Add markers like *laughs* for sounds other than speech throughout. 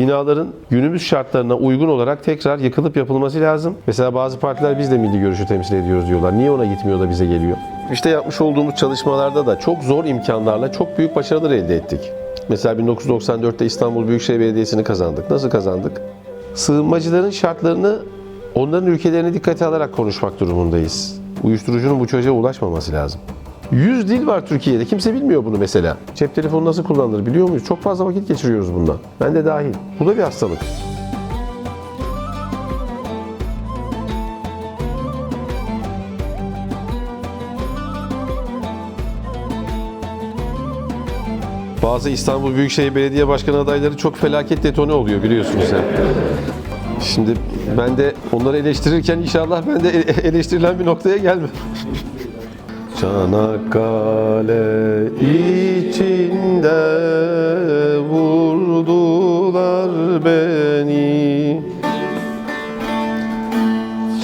binaların günümüz şartlarına uygun olarak tekrar yıkılıp yapılması lazım. Mesela bazı partiler biz de milli görüşü temsil ediyoruz diyorlar. Niye ona gitmiyor da bize geliyor? İşte yapmış olduğumuz çalışmalarda da çok zor imkanlarla çok büyük başarılar elde ettik. Mesela 1994'te İstanbul Büyükşehir Belediyesi'ni kazandık. Nasıl kazandık? Sığınmacıların şartlarını onların ülkelerine dikkate alarak konuşmak durumundayız. Uyuşturucunun bu çocuğa ulaşmaması lazım. 100 dil var Türkiye'de. Kimse bilmiyor bunu mesela. Cep telefonu nasıl kullanılır biliyor muyuz? Çok fazla vakit geçiriyoruz bundan. Ben de dahil. Bu da bir hastalık. Bazı İstanbul Büyükşehir Belediye Başkanı adayları çok felaket detone oluyor biliyorsunuz ya. Şimdi ben de onları eleştirirken inşallah ben de ele- *laughs* eleştirilen bir noktaya gelmem. Çanakkale içinde vurdular beni.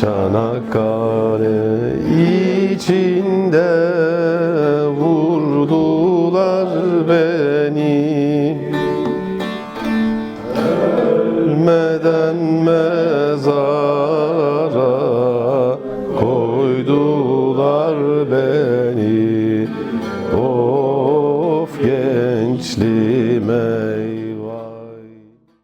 Çanakkale içinde vurdular beni. Ölmeden Bağlar beni Of gençliğim